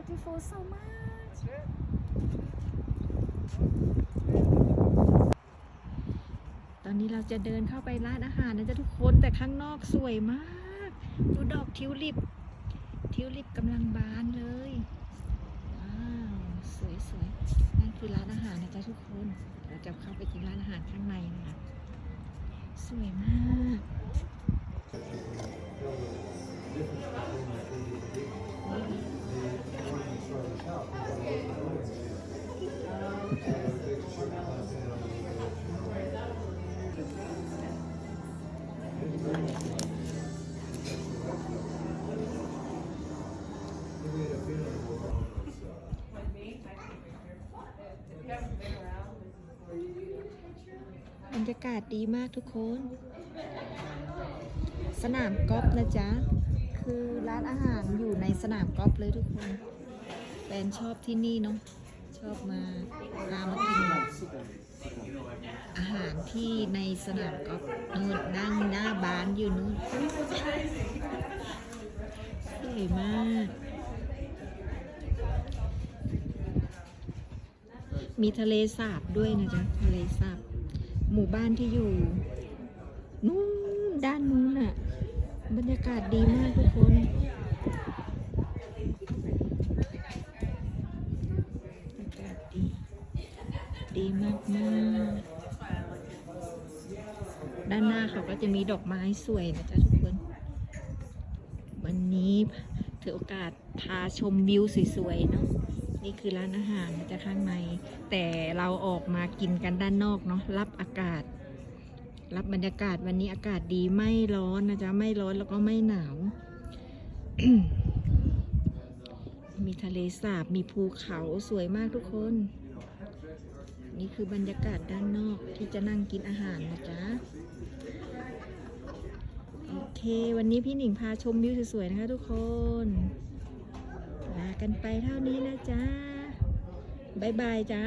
beautiful so much ตอนนี้เราจะเดินเข้าไปร้านอาหารนะจ๊ะทุกคนแต่ข้างนอกสวยมาก ดูดอกทิวลิป ทิวลิปกำลังบานเลย ว้าว สวยสวยนั่นคือร้านอาหารนะจ๊ะทุกคน เราจะเข้าไปกินร้านอาหารข้างในนะคะ สวยมาก รยากาศดีมากทุกคน สนามกอล์ฟนะจ๊ะ คือร้านอาหารอยู่ในสนามกอล์ฟเลยทุกคนแฟนชอบที่นี่เนาะ ชอบมาพามากินอาหารที่ในสนามกอล์ฟนู่นนั่งหน้าบานอยู่นู่นสวยมากมีทะเลสาบด้วยนะจ๊ะ ทะเลสาบ หมู่บ้านที่อยู่นู่นด้านนู้นน่ะบรรยากาศดีมากทุกคนบรรยากาศดี ดีมากมากด้านหน้าเขาก็จะมีดอกไม้สวยนะจ๊ะทุกคน วันนี้ถือโอกาสพาชมวิวสวยๆเนาะ นี่คือร้านอาหารจะข้างใน แต่เราออกมากินกันด้านนอกเนาะรับอากาศ รับบรรยากาศวันนี้อากาศดีไม่ร้อนนะจ๊ะไม่ร้อนแล้วก็ไม่หนาว มีทะเลสาบมีภูเขาสวยมากทุกคน นี่คือบรรยากาศด้านนอกที่จะนั่งกินอาหารนะจ๊ะโอเค วันนี้พี่หนิงพาชมวิวสวยๆนะคะทุกคน กันไปเท่านี้นะจ๊ะบ๊ายบายจ้า